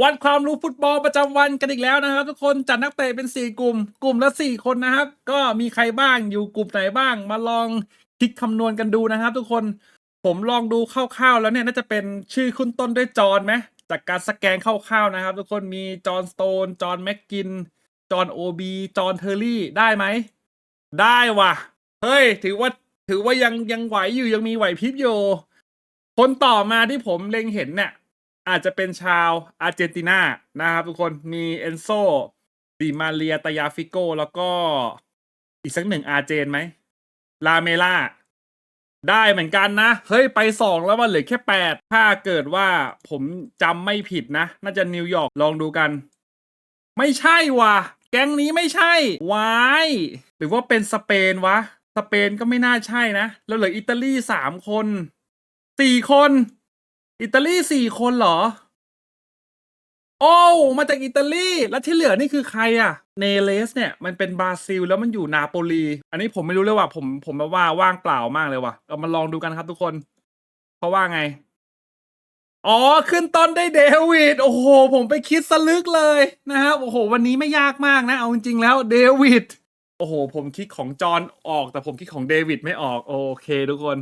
วันความรู้ฟุตบอลประจำวันกันอีกแล้วนะครับ ทุกคนจัดนักเตะเป็นสี่กลุ่ม กลุ่มละสี่คนนะครับ ก็มีใครบ้างอยู่กลุ่มไหนบ้าง มาลองคิดคำนวณกันดูนะครับ ทุกคนผมลองดูคร่าวๆแล้วเนี่ยน่าจะเป็นชื่อขึ้นต้นด้วยจอห์นไหมจากการสแกนคร่าวๆนะครับ ทุกคนมีจอห์นสโตนจอห์นแม็กกินจอห์นโอบีจอห์นเทอร์รี่ได้ไหมได้ว่ะเฮ้ย ถือว่าถือว่ายังยังไหวอยู่ยังมีไหวพริบอยู่คนต่อมาที่ผมเล็งเห็นเนี่ย อาจจะเป็นชาวอาร์เจนตินานะครับทุกคนมีเอนโซดิมาเรียตายาฟิโกแล้วก็อีกสักหนึ่งอาร์เจนไหมลาเมล่าได้เหมือนกันนะ เฮ้ยไปสองแล้วมันเหลือแค่แปดถ้าเกิดว่าผมจำไม่ผิดนะ น่าจะนิวยอร์กลองดูกัน ไม่ใช่ว่ะ แก๊งนี้ไม่ใช่วายหรือว่าเป็นสเปนวะ สเปนก็ไม่น่าใช่นะ แล้วเหลืออิตาลีสามคนสี่คน อิตาลีสี่คนเหรอ โอ้วมาจากอิตาลี แล้วที่เหลือนี่คือใครอะเนเลสเนี่ย มันเป็นบราซิลแล้วมันอยู่นาโปลี อันนี้ผมไม่รู้เลยว่าผมผมมาว่าว่างเปล่ามากเลยว่ะเอามาลองดูกันครับทุกคน เพราะว่าไง อ๋อ ขึ้นต้นได้เดวิด โอ้โห ผมไปคิดสลึกเลยนะครับ โอ้โห วันนี้ไม่ยากมากนะ เอาจริงๆแล้วเดวิด โอ้โห ผมคิดของจอห์นออก แต่ผมคิดของเดวิดไม่ออก โอเคทุกคน